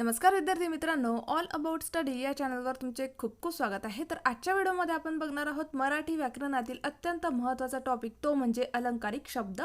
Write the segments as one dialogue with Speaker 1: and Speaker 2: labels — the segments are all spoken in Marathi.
Speaker 1: नमस्कार विद्यार्थी मित्रांनो ऑल अबाउट स्टडी या चॅनलवर तुमचे खूप खूप स्वागत आहे. तर आजच्या व्हिडिओमध्ये आपण बघणार आहोत मराठी व्याकरणातील अत्यंत महत्त्वाचा टॉपिक तो म्हणजे अलंकारिक शब्द.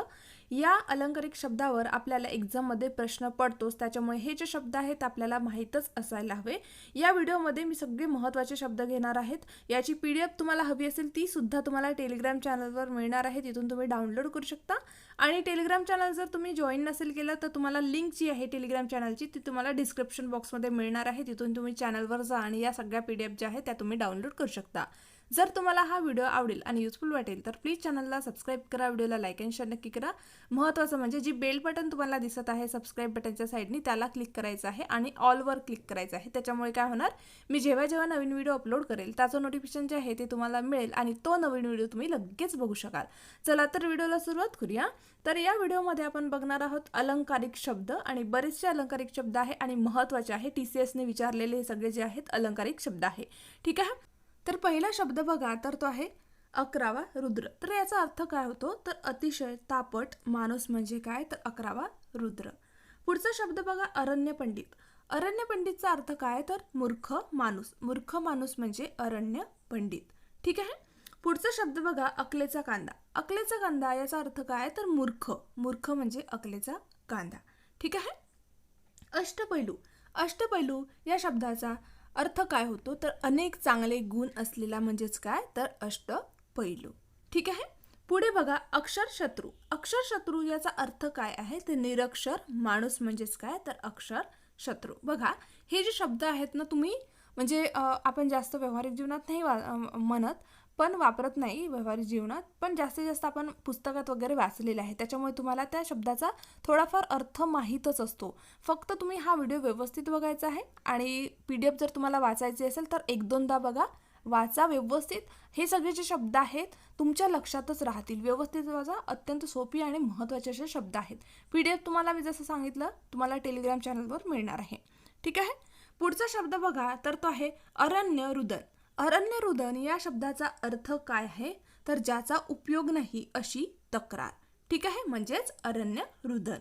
Speaker 1: या अलंकारिक शब्दावर आपल्याला एक्झाममध्ये प्रश्न पडतोच. त्याच्यामुळे हे जे शब्द आहेत आपल्याला माहीतच असायला हवे. या व्हिडिओमध्ये मी सगळे महत्त्वाचे शब्द घेणार आहेत. याची पी डी एफ तुम्हाला हवी असेल ती सुद्धा तुम्हाला टेलिग्राम चॅनलवर मिळणार आहे. तिथून तुम्ही डाउनलोड करू शकता. आणि टेलिग्राम चॅनल जर तुम्ही जॉईन नसेल केलं तर तुम्हाला लिंक जी आहे टेलिग्राम चॅनलची ती तुम्हाला डिस्क्रिप्शन बॉक्समध्ये मिळणार आहे. तिथून तुम्ही चॅनलवर जा आणि या सगळ्या पी डी एफ ज्या आहेत त्या तुम्ही डाउनलोड करू शकता. जर तुम्हाला हा व्हिडिओ आवडेल आणि युजफुल वाटेल तर प्लीज चॅनलला सबस्क्राईब करा व्हिडिओला लाईक अँड शेअर नक्की करा. महत्त्वाचं म्हणजे जी बेल बटन तुम्हाला दिसत आहे सबस्क्राईब बटनच्या साईडनी त्याला क्लिक करायचं आहे आणि ऑलवर क्लिक करायचं आहे. त्याच्यामुळे काय होणार? मी जेव्हा जेव्हा नवीन व्हिडिओ अपलोड करेल त्याचं नोटिफिकेशन जे आहे ते तुम्हाला मिळेल आणि तो नवीन व्हिडिओ तुम्ही लगेच बघू शकाल. चला तर व्हिडिओला सुरुवात करूया. तर या व्हिडिओमध्ये आपण बघणार आहोत अलंकारिक शब्द आणि बरेचसे अलंकारिक शब्द आहे आणि महत्त्वाचे आहे. टी सी एसने विचारलेले हे सगळे जे आहेत अलंकारिक शब्द आहे. ठीक आहे? तर पहिला शब्द बघा तर तो आहे अकरावा रुद्र. तर याचा अर्थ काय होतो? तर अतिशय तापट माणूस म्हणजे काय? तर अकरावा रुद्र. पुढचा शब्द बघा अरण्य पंडित. अरण्य पंडितचा अर्थ काय? तर मूर्ख माणूस. मूर्ख माणूस म्हणजे अरण्य पंडित. ठीक आहे? पुढचा शब्द बघा अकलेचा कांदा. अकलेचा कांदा याचा अर्थ काय? तर मूर्ख. मूर्ख म्हणजे अकलेचा कांदा. ठीक आहे? अष्टपैलू. अष्टपैलू या शब्दाचा अर्थ काय होतो? तर अनेक चांगले गुण असलेला म्हणजेच काय? तर अष्ट पैलू. ठीक आहे? पुढे बघा अक्षर शत्रू. अक्षर शत्रू याचा अर्थ काय आहे? तर निरक्षर माणूस म्हणजेच काय? तर अक्षर शत्रू. बघा हे जे शब्द आहेत ना तुम्ही म्हणजे आपण जास्त व्यावहारिक जीवनात नाही वा म्हणत पण वापरत नाही व्यावहारिक जीवनात. पण जास्तीत जास्त आपण पुस्तकात वगैरे वाचलेलं आहे. त्याच्यामुळे तुम्हाला त्या शब्दाचा थोडाफार अर्थ माहीतच असतो. फक्त तुम्ही हा व्हिडिओ व्यवस्थित बघायचा आहे आणि पी डी एफ जर तुम्हाला वाचायची असेल तर एक दोनदा बघा. वाचा व्यवस्थित. हे सगळे जे शब्द आहेत तुमच्या लक्षातच राहतील. व्यवस्थित वाचा. अत्यंत सोपी आणि महत्त्वाचे असे शब्द आहेत. पी डी एफ तुम्हाला मी जसं सांगितलं तुम्हाला टेलिग्राम चॅनलवर मिळणार आहे. ठीक आहे? पुढचा शब्द बघा तर तो आहे अरण्य रुदन अरण्य रुदन या शब्दाचा अर्थ काय आहे? तर ज्याचा उपयोग नाही अशी तक्रार. ठीक आहे? म्हणजेच अरण्य रुदन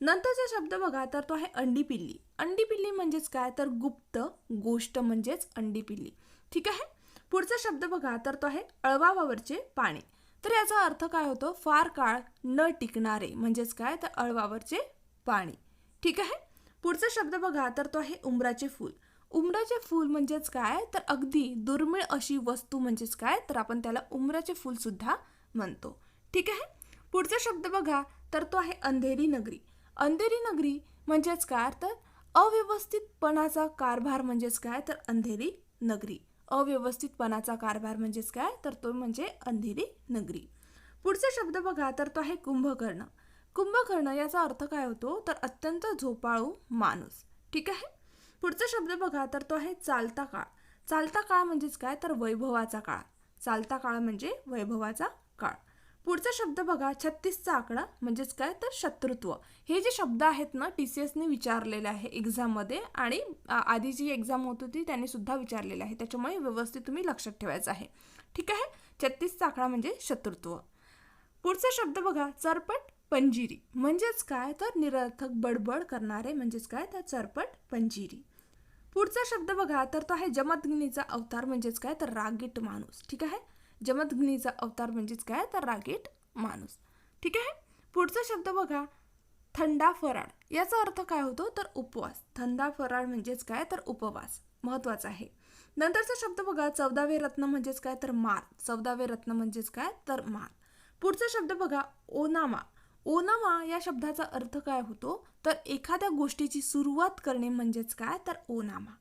Speaker 1: नंतरचा शब्द बघा तर तो आहे अंडी पिल्ली अंडी पिल्ली म्हणजेच काय? तर गुप्त गोष्ट म्हणजेच अंडी पिल्ली ठीक आहे? पुढचा शब्द बघा तर तो आहे अळवावावरचे पाणी. तर याचा अर्थ काय होतो? फार काळ न टिकणारे. म्हणजेच काय? तर अळवावरचे पाणी. ठीक आहे? पुढचा शब्द बघा तर तो आहे उंबराचे फूल. उमराचे फूल म्हणजेच काय? तर अगदी दुर्मिळ अशी वस्तू म्हणजेच काय? तर आपण त्याला उमराचे फूल सुद्धा म्हणतो. ठीक आहे? पुढचा शब्द बघा. तर तो आहे अंधेरी नगरी. अंधेरी नगरी म्हणजेच काय? तर अव्यवस्थितपणाचा कारभार म्हणजेच काय? तर अंधेरी नगरी. अव्यवस्थितपणाचा कारभार म्हणजेच काय? तर तो म्हणजे अंधेरी नगरी. पुढचा शब्द बघा. तर तो आहे कुंभकर्ण. कुंभकर्ण याचा अर्थ काय होतो? तर अत्यंत झोपाळू माणूस. ठीक आहे? पुढचा शब्द बघा तर तो आहे चालता काळ. चालता काळ म्हणजेच काय? तर वैभवाचा काळ. चालता काळ म्हणजे वैभवाचा काळ. पुढचा शब्द बघा छत्तीसचा आकडा म्हणजेच काय? तर शत्रुत्व. हे जे शब्द आहेत ना टी सी एसने विचारलेले आहे एक्झाममध्ये आणि आधी जी एक्झाम होत होती त्यांनी सुद्धा विचारलेले आहे. त्याच्यामुळे व्यवस्थित तुम्ही लक्षात ठेवायचं आहे. ठीक आहे? छत्तीसचा आकडा म्हणजे शत्रुत्व. पुढचा शब्द बघा चरपट पंजिरी. म्हणजेच काय? तर निरर्थक बडबड करणारे म्हणजेच काय? तर चरपट पंजिरी. पुढचा शब्द बघा तर तो आहे जमदग्नीचा अवतार म्हणजेच काय? तर रागीट माणूस. ठीक आहे? जमदग्नीचा अवतार म्हणजेच काय? तर रागीट माणूस. ठीक आहे? पुढचा शब्द बघा थंडा फराळ. याचा अर्थ काय होतो? तर उपवास. थंडा फराळ म्हणजेच काय? तर उपवास. महत्त्वाचा आहे. नंतरचा शब्द बघा चौदावे रत्न म्हणजेच काय? तर मार. चौदावे रत्न म्हणजेच काय? तर मार. पुढचा शब्द बघा ओनामा. ओनामा या शब्दाचा अर्थ काय होतो? तर एखाद्या गोष्टीची सुरुवात करणे म्हणजेच काय? तर ओनामा.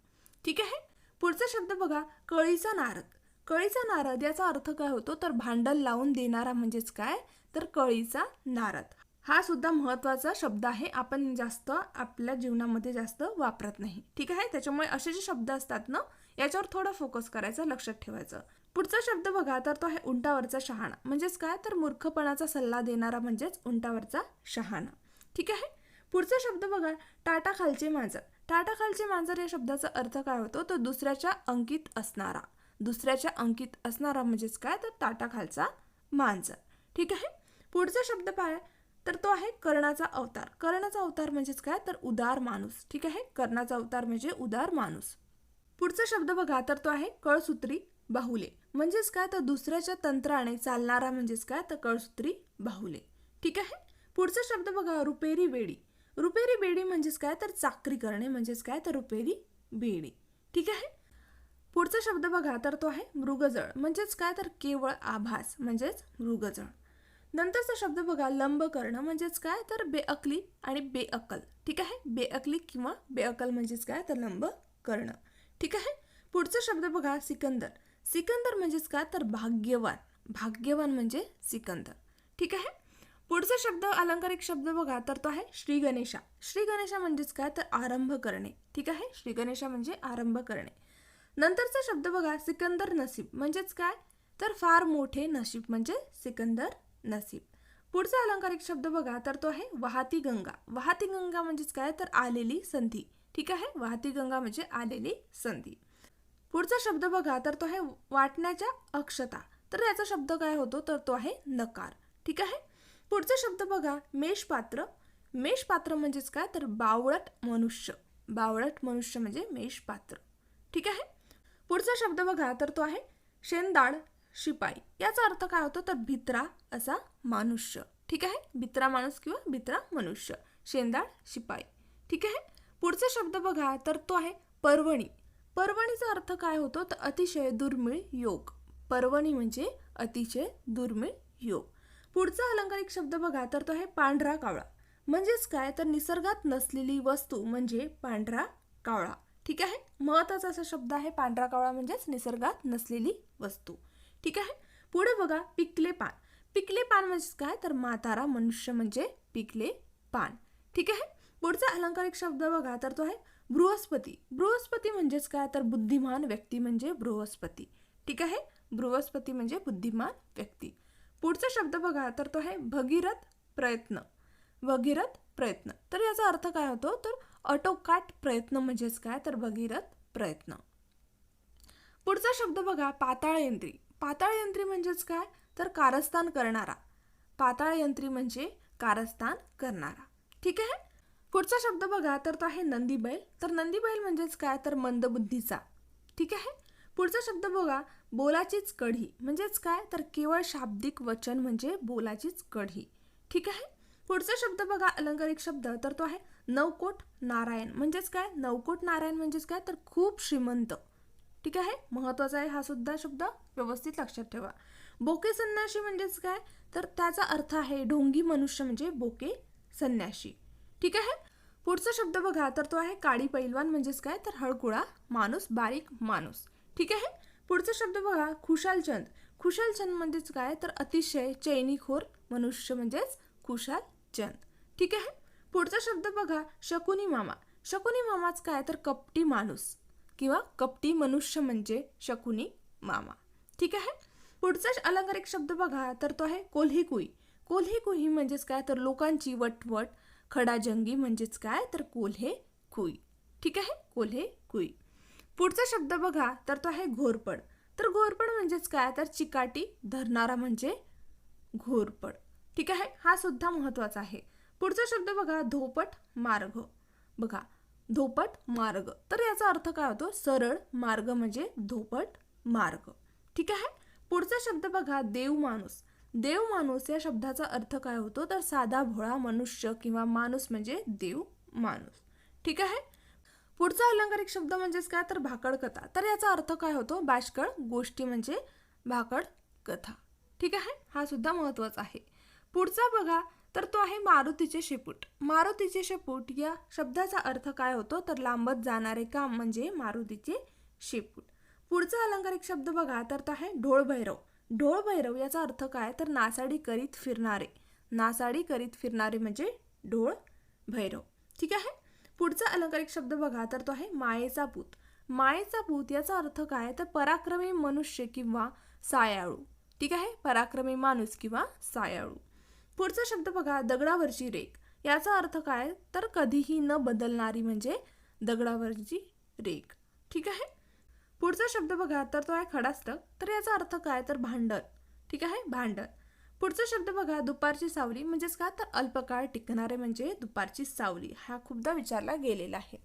Speaker 1: ठीक आहे? पुढचा शब्द बघा कळीचा नारद. कळीचा नारद याचा अर्थ काय होतो? तर भांडण लावून देणारा म्हणजेच काय? तर कळीचा नारद. हा सुद्धा महत्त्वाचा शब्द आहे. आपण जास्त आपल्या जीवनामध्ये जास्त वापरत नाही. ठीक आहे? त्याच्यामुळे असे जे शब्द असतात ना याच्यावर थोडं फोकस करायचं लक्षात ठेवायचं. पुढचा शब्द बघा तर तो आहे उंटावरचा शहाणा. म्हणजेच काय? तर मूर्खपणाचा सल्ला देणारा म्हणजेच उंटावरचा शहाणा. ठीक आहे? पुढचा शब्द बघा टाटा खालचे मांजर. टाटा खालचे मांजर या शब्दाचा अर्थ काय होतो? तर दुसऱ्याच्या अंकित असणारा. दुसऱ्याच्या अंकित असणारा म्हणजेच काय? तर टाटा खालचा मांजर. ठीक आहे? पुढचा शब्द पाय तर तो आहे कर्णाचा अवतार. कर्णाचा अवतार म्हणजेच काय? तर उदार माणूस. ठीक आहे? कर्णाचा अवतार म्हणजे उदार माणूस. पुढचा शब्द बघा तर तो आहे कळसूत्री बाहुले. म्हणजेच काय? तर दुसऱ्याच्या तंत्राने चालणारा म्हणजेच काय? तर कळसूत्री बाहुले. ठीक आहे? पुढचा शब्द बघा रुपेरी बेडी. रुपेरी बेडी म्हणजेच काय? तर चाकरी करणे म्हणजेच काय? तर रुपेरी बेडी. ठीक आहे? पुढचा शब्द बघा तर तो आहे मृगजळ. म्हणजेच काय? तर केवळ आभास म्हणजेच मृगजळ. नंतरचा शब्द बघा लंब करणं म्हणजेच काय? तर बेअकली आणि बेअकल. ठीक आहे? बेअकली किंवा बेअकल म्हणजेच काय? तर लंब करणं. ठीक आहे? पुढचा शब्द बघा सिकंदर. सिकंदर म्हणजेच काय? तर भाग्यवान. भाग्यवान म्हणजे सिकंदर. ठीक आहे? पुढचा शब्द अलंकारिक शब्द बघा तर तो आहे श्री गणेशा. श्री गणेशा म्हणजेच काय? तर आरंभ करणे. ठीक आहे? श्री गणेशा म्हणजे आरंभ करणे. नंतरचा शब्द बघा सिकंदर नसीब म्हणजेच काय? तर फार मोठे नशीब म्हणजे सिकंदर नसीब. पुढचा अलंकारिक शब्द बघा तर तो आहे वाहती गंगा. वाहती गंगा म्हणजेच काय? तर आलेली संधी. ठीक आहे? वाहती गंगा म्हणजे आलेली संधी. पुढचा शब्द बघा तर तो आहे वाटण्याच्या अक्षता. तर याचा शब्द काय होतो? तर तो आहे नकार. ठीक आहे? पुढचा शब्द बघा मेषपात्र. मेषपात्र म्हणजेच काय? तर बावळट मनुष्य. बावळट मनुष्य म्हणजे मेषपात्र. ठीक आहे? पुढचा शब्द बघा तर तो आहे शेंदाड शिपाई. याचा अर्थ काय होतो? तर भित्रा असा मनुष्य. ठीक आहे? भित्रा माणूस किंवा भित्रा मनुष्य. शेंदाड शिपाई. ठीक आहे? पुढचा शब्द बघा तर तो आहे पर्वणी. पर्वणीचा अर्थ काय होतो? तर अतिशय दुर्मिळ योग. पर्वणी म्हणजे अतिशय दुर्मिळ योग. पुढचा अलंकारिक शब्द बघा तर तो आहे पांढरा कावळा. म्हणजेच काय? तर निसर्गात नसलेली वस्तू म्हणजे पांढरा कावळा. ठीक आहे? महत्त्वाचा असा शब्द आहे पांढरा कावळा म्हणजेच निसर्गात नसलेली वस्तू. ठीक आहे? पुढे बघा पिकले पान. पिकले पान म्हणजेच काय? तर म्हातारा मनुष्य म्हणजे पिकले पान. ठीक आहे? पुढचा अलंकारिक शब्द बघा तर तो आहे बृहस्पती. बृहस्पती म्हणजेच काय? तर बुद्धिमान व्यक्ती म्हणजे बृहस्पती. ठीक आहे? बृहस्पती म्हणजे बुद्धिमान व्यक्ती. पुढचा शब्द बघा तर तो आहे भगीरथ प्रयत्न. भगीरथ प्रयत्न. तर याचा अर्थ काय होतो? तर अटोकाट प्रयत्न म्हणजेच काय? तर भगीरथ प्रयत्न. पुढचा शब्द बघा पाताळ यंत्री. पाताळ यंत्री म्हणजेच काय? तर कारस्थान करणारा. पाताळ यंत्री म्हणजे कारस्थान करणारा. ठीक आहे? पुढचा शब्द बघा तर तो आहे नंदीबैल. तर नंदीबैल म्हणजेच काय? तर मंदबुद्धीचा. ठीक आहे? पुढचा शब्द बघा बोलाचीच कढी. म्हणजेच काय? तर केवळ शाब्दिक वचन म्हणजे बोलाचीच कढी. ठीक आहे? पुढचा शब्द बघा अलंकारिक शब्द. तर तो आहे नवकोट नारायण. म्हणजेच काय? नवकोट नारायण म्हणजेच काय? तर खूप श्रीमंत. ठीक आहे? महत्त्वाचा आहे हा सुद्धा शब्द. व्यवस्थित लक्षात ठेवा. बोके संन्याशी म्हणजेच काय? तर त्याचा अर्थ आहे ढोंगी मनुष्य म्हणजे बोके संन्याशी. ठीक आहे? पुढचा शब्द बघा. तर तो आहे काळी पैलवान म्हणजेच काय? तर हळकुळा माणूस बारीक माणूस. ठीक आहे? पुढचा शब्द बघा. खुशालचंद खुशालचंद म्हणजेच काय? तर अतिशय चैनीखोर मनुष्य म्हणजेच खुशालचंद ठीक आहे? पुढचा शब्द बघा. शकुनी मामा. शकुनी मामाच काय? तर कपटी माणूस किंवा कपटी मनुष्य म्हणजे शकुनी मामा. ठीक आहे? पुढचा अलंकारिक शब्द बघा. तर तो आहे कोल्ही कुई कोल्ही कुई म्हणजेच काय? तर लोकांची वटवट खडाजंगी म्हणजेच काय? तर कोल्हे कुई. ठीक आहे? कोल्हे कुई. पुढचा शब्द बघा तर तो आहे घोरपड. तर घोरपड म्हणजेच काय? तर चिकाटी धरणारा म्हणजे घोरपड. ठीक आहे? हा सुद्धा महत्त्वाचा आहे. पुढचा शब्द बघा धोपट मार्ग. बघा धोपट मार्ग. तर याचा अर्थ काय होतो? सरळ मार्ग म्हणजे धोपट मार्ग. ठीक आहे? पुढचा शब्द बघा देव माणूस. देव माणूस या शब्दाचा अर्थ काय होतो? तर साधा भोळा मनुष्य किंवा माणूस म्हणजे देव माणूस. ठीक आहे? पुढचा अलंकारिक शब्द म्हणजेच काय? तर भाकड कथा. तर याचा अर्थ काय होतो? बाष्कळ गोष्टी म्हणजे भाकड कथा. ठीक आहे? हा सुद्धा महत्त्वाचा आहे. पुढचा बघा तर तो आहे मारुतीचे शेपूट. मारुतीचे शेपूट या शब्दाचा अर्थ काय होतो? तर लांबत जाणारे काम म्हणजे मारुतीचे शेपूट. पुढचा अलंकारिक शब्द बघा तर तो आहे ढोळ भैरव ढोळ भैरव याचा अर्थ काय? तर नासाडी करीत फिरणारे. नासाडी करीत फिरणारे म्हणजे ढोळ भैरव ठीक आहे? पुढचा अलंकारिक शब्द बघा तर तो आहे मायेचा पूत. मायेचा पूत याचा अर्थ काय? तर पराक्रमी मनुष्य किंवा सायाळू. ठीक आहे? पराक्रमी माणूस किंवा सायाळू. पुढचा शब्द बघा दगडावरची रेख. याचा अर्थ काय? तर कधीही न बदलणारी म्हणजे दगडावरची रेख. ठीक आहे? पुढचा शब्द बघा तर तो आहे खडास्तक तर याचा अर्थ काय? तर भांडण. ठीक आहे? भांडण. पुढचा शब्द बघा दुपारची सावली म्हणजेच का तर अल्पकाळ टिकणारे म्हणजे दुपारची सावली. हा खूपदा विचारला गेलेला आहे.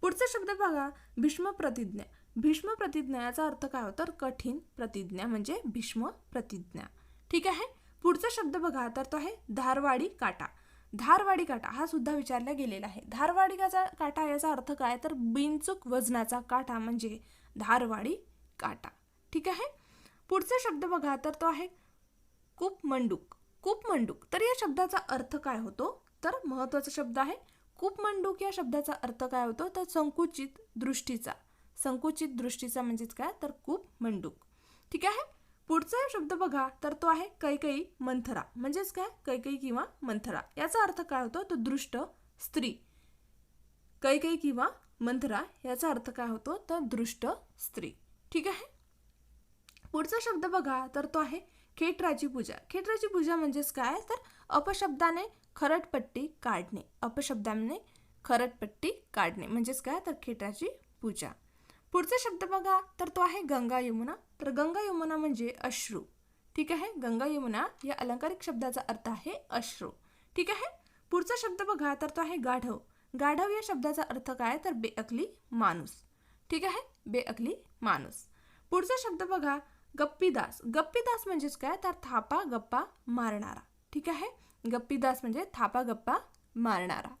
Speaker 1: पुढचा शब्द बघा भीष्म प्रतिज्ञा. भीष्म प्रतिज्ञा याचा अर्थ काय हो तर कठीण प्रतिज्ञा म्हणजे भीष्म प्रतिज्ञा. ठीक आहे? पुढचा शब्द बघा तर तो आहे धारवाडी काटा. धारवाडी काटा हा सुद्धा विचारला गेलेला आहे. धारवाडी काचा काटा याचा अर्थ काय? तर बिनचूक वजनाचा काटा म्हणजे धारवाडी काटा. ठीक आहे? पुढचा शब्द बघा तर तो आहे कूप मंडूक कूप मंडूक तर या शब्दाचा अर्थ काय होतो? तर महत्त्वाचा शब्द आहे कूप मंडूक या शब्दाचा अर्थ काय होतो? तर संकुचित दृष्टीचा. संकुचित दृष्टीचा म्हणजेच काय? तर कूप मंडूक ठीक आहे? पुढचा शब्द बघा तर तो आहे कैकई मंथरा. म्हणजेच काय? कैकई किंवा मंथरा. याचा अर्थ काय होतो? तो दृष्ट स्त्री. कैकई किंवा मंथरा याचा अर्थ काय होतो? तर दृष्ट स्त्री. ठीक आहे? पुढचा शब्द बघा तर तो आहे खेटराची पूजा. खेटराची पूजा म्हणजेच काय? तर अपशब्दाने खरटपट्टी काढणे. अपशब्दाने खरटपट्टी काढणे. म्हणजेच काय? तर खेटराची पूजा. पुढचा शब्द बघा तर तो आहे गंगा यमुना. तर गंगा यमुना म्हणजे अश्रू. ठीक आहे? गंगा यमुना या अलंकारिक शब्दाचा अर्थ आहे अश्रू. ठीक आहे? पुढचा शब्द बघा तर तो आहे गाढव. गाढव या शब्दाचा अर्थ काय? तर बेअकली माणूस. ठीक आहे? बेअकली माणूस. पुढचा शब्द बघा. गप्पीदास. गप्पीदास म्हणजेच काय? तर थापा गप्पा मारणारा. ठीक आहे? गप्पीदास म्हणजे थापा गप्पा मारणारा.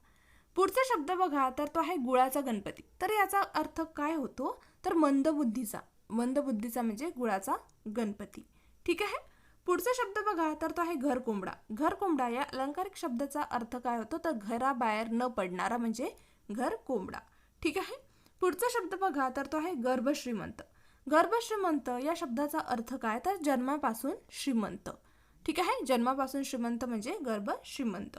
Speaker 1: पुढचा शब्द बघा. तर तो आहे गुळाचा गणपती. तर याचा अर्थ काय होतो? तर मंदबुद्धीचा. मंदबुद्धीचा म्हणजे गुळाचा गणपती. ठीक आहे? पुढचा शब्द बघा. तर तो आहे घर कोंबडा घर कोंबडा या अलंकारिक शब्दाचा अर्थ काय होतो? तर घराबाहेर न पडणारा म्हणजे घर कोंबडा ठीक आहे? पुढचा शब्द बघा तर तो आहे गर्भश्रीमंत. गर्भश्रीमंत गर्भ श्रीमंत या शब्दाचा अर्थ काय? तर जन्मापासून श्रीमंत. ठीक आहे? जन्मापासून श्रीमंत म्हणजे गर्भ श्रीमंत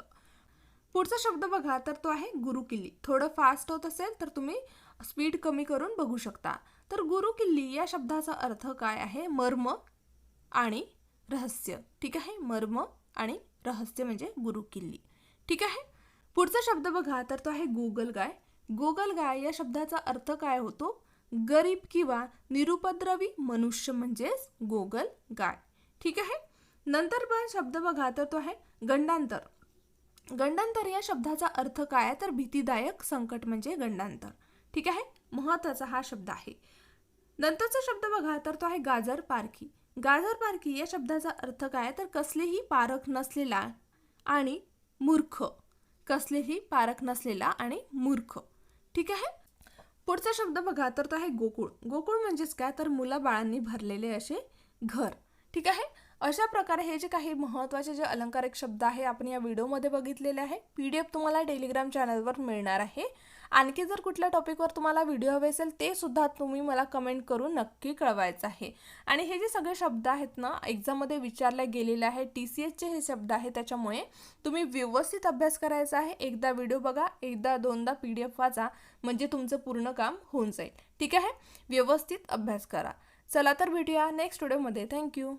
Speaker 1: पुढचा शब्द बघा तर तो आहे गुरुकिल्ली. थोडं फास्ट होत असेल तर तुम्ही स्पीड कमी करून बघू शकता. तर गुरुकिल्ली या शब्दाचा अर्थ काय आहे? मर्म आणि रहस्य. ठीक आहे? मर्म आणि रहस्य म्हणजे गुरुकिल्ली. ठीक आहे? पुढचा शब्द बघा तर तो आहे गुगल गाय गोगल गाय या शब्दाचा अर्थ काय होतो? गरीब किंवा निरुपद्रवी मनुष्य म्हणजेच गोगल गाय. ठीक आहे? नंतर पण शब्द बघा तर तो आहे गंडांतर. गंडांतर या शब्दाचा अर्थ काय आहे? तर भीतीदायक संकट म्हणजे गंडांतर. ठीक आहे? महत्त्वाचा हा शब्द आहे. नंतरचा शब्द बघा तर तो आहे गाजर पारखी. गाजर पारखी या शब्दाचा अर्थ काय तर कसलेही पारख नसलेला आणि मूर्ख. कसलेही पारख नसलेला आणि मूर्ख. ठीक आहे? पुढचा शब्द बघा तर तो आहे गोकुळ. गोकुळ म्हणजेच काय? तर मुलाबाळांनी भरलेले असे घर. ठीक आहे? अशा प्रकारे हे जे काही महत्त्वाचे जे अलंकारिक शब्द आहे आपण या व्हिडिओमध्ये बघितलेले आहे. पी डी एफ तुम्हाला टेलिग्राम चॅनलवर मिळणार आहे. आणखी जर कुठल्या टॉपिकवर तुम्हाला व्हिडिओ हवे असेल ते सुद्धा तुम्ही मला कमेंट करून नक्की कळवायचं आहे. आणि हे जे सगळे शब्द आहेत ना एक्झाममध्ये विचारले गेलेले आहे टी सी एसचे हे शब्द आहे त्याच्यामुळे तुम्ही व्यवस्थित अभ्यास करायचा आहे. एकदा व्हिडिओ बघा एकदा दोनदा पी डी एफ वाचा म्हणजे तुमचं पूर्ण काम होऊन जाईल. ठीक आहे? व्यवस्थित अभ्यास करा. चला तर भेटूया नेक्स्ट व्हिडिओमध्ये. थँक्यू.